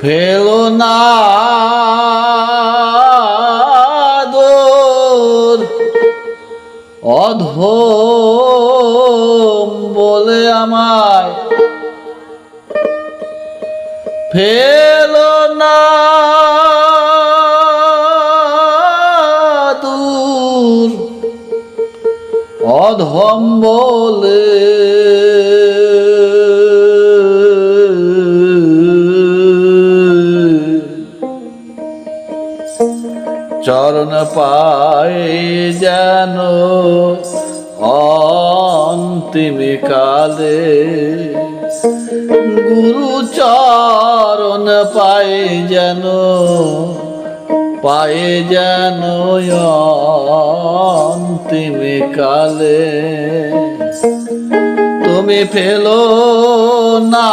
ফেলো না আমায়। ফেলো না দূর অধম বলে। চরণ পায়ে যেন অন্তিম কালে গুরু চরণ পায়ে যেন পায়ে যেন অন্তিম কালে। তুমি ফেলো না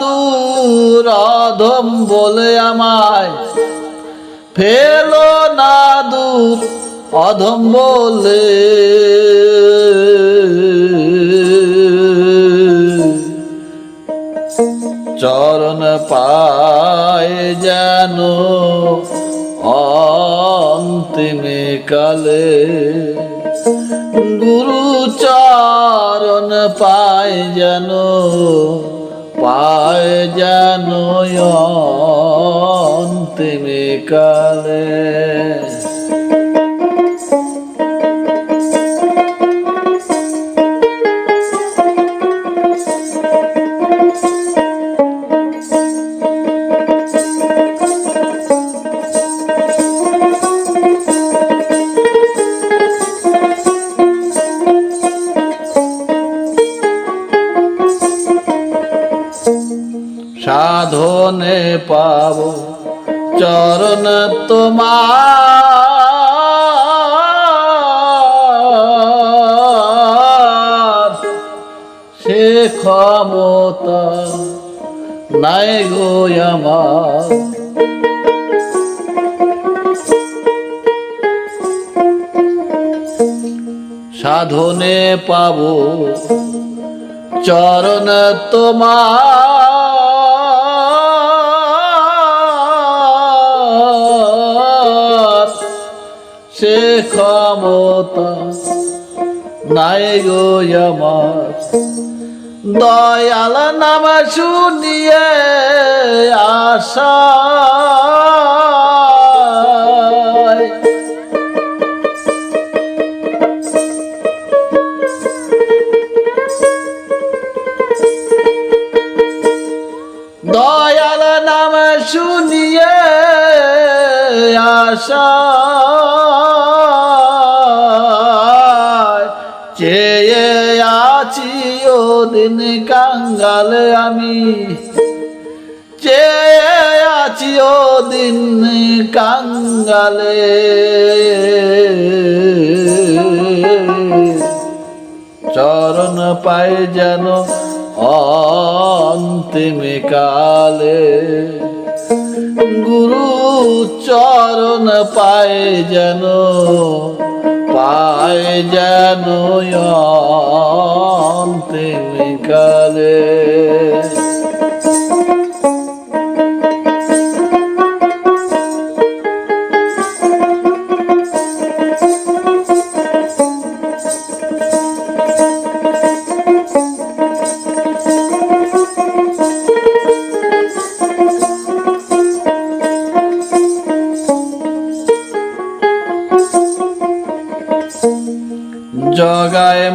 দূর অধম বলে আমায়, ফেলো না দূর অধম বলে পায় যেন অন্তিমে কালে। গুরু চরণ পায় যেন পায় যেন অন্তিমে কালে। সাধনে পাব চরণ তোমার। সে ক্ষমতা নাই গো আমার। সাধনে পাব চরণ তোমার। সে ক্ষমতা নাই গো আমার। দয়াল নাম শুনিয়ে আশা দিন কাঙ্গাল আমি চেয়ে আছি ও দিন কাঙ্গালে। চরণ পায় যেন অন্তিম কালে। গুরু চরণ পায় যেন পায় যেন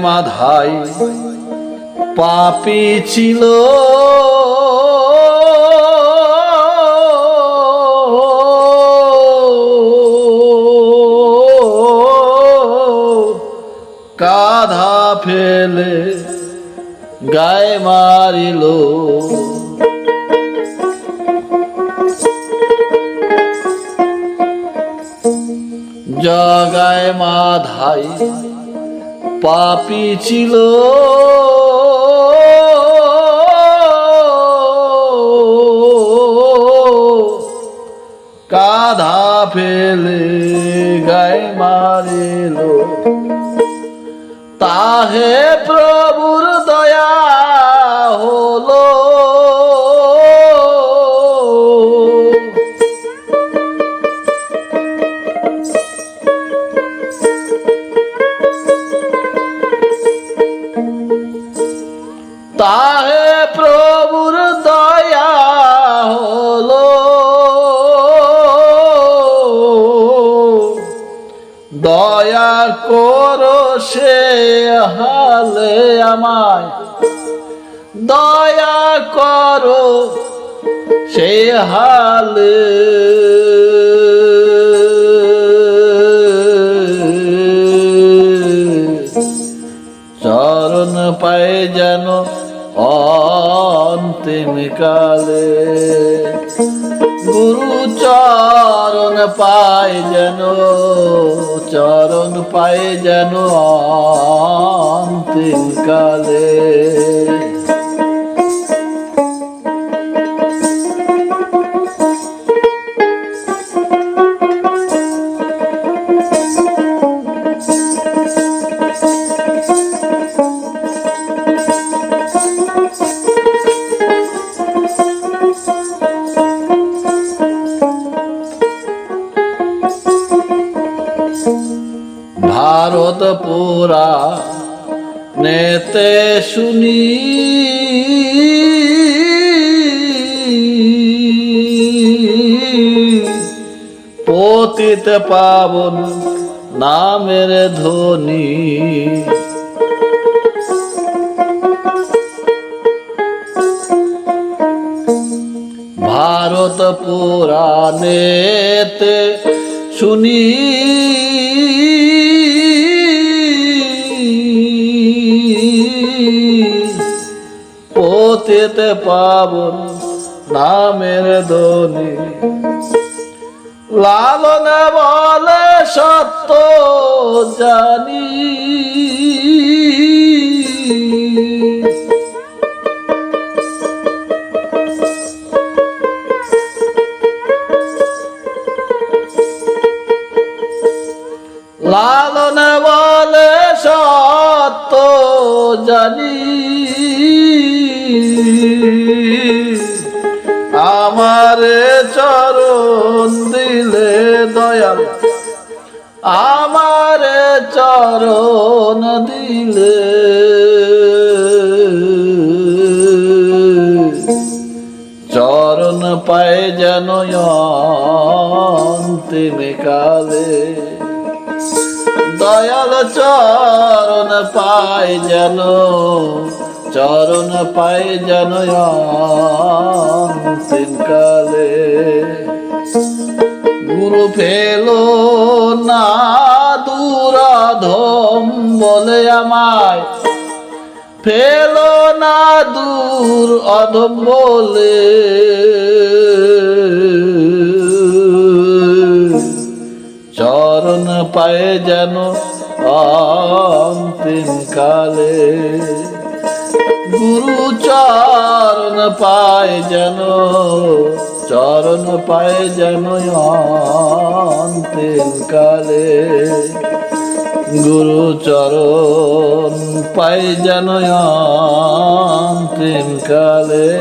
মাধাই পাপি ছিল। কাধা ফেলে গায়ে মারিল। জগায় মাধাই পাপি ছিল। কাধা ফেলে গায়ে মারিল। তাহে প্র সে হালে আমায়। দয়া করো সে হালে। চরণ পায় যেন অন্তিম কালে গুরু চরণ পায় যেন চরণ পায় যেন অন্তিম কালে। ভারত পুরা নেতে শুনি। পতিত পাবন নামের ধ্বনি। ভারত পুরাণেতে শুনি। পাবন নামের ধ্বনি। লালনে বলে সত্য জানি। চরণ দিলে। চরণ পায় যেন অন্তিম কালে। দয়াল চরণ পায় যেন, চরণ পায় যেন অন্তিম কালে। গুরু ফেলো না, দুরাধম বলে আমায়। ফেলো না দূর অধম বলে। চরণ পায়ে যেন অন্তিম কালে। গুরু চরণ পায় যেন চরণ পায় যেন অন্তিম কালে। গুরু চরণ পায় যেন অন্তিম কালে।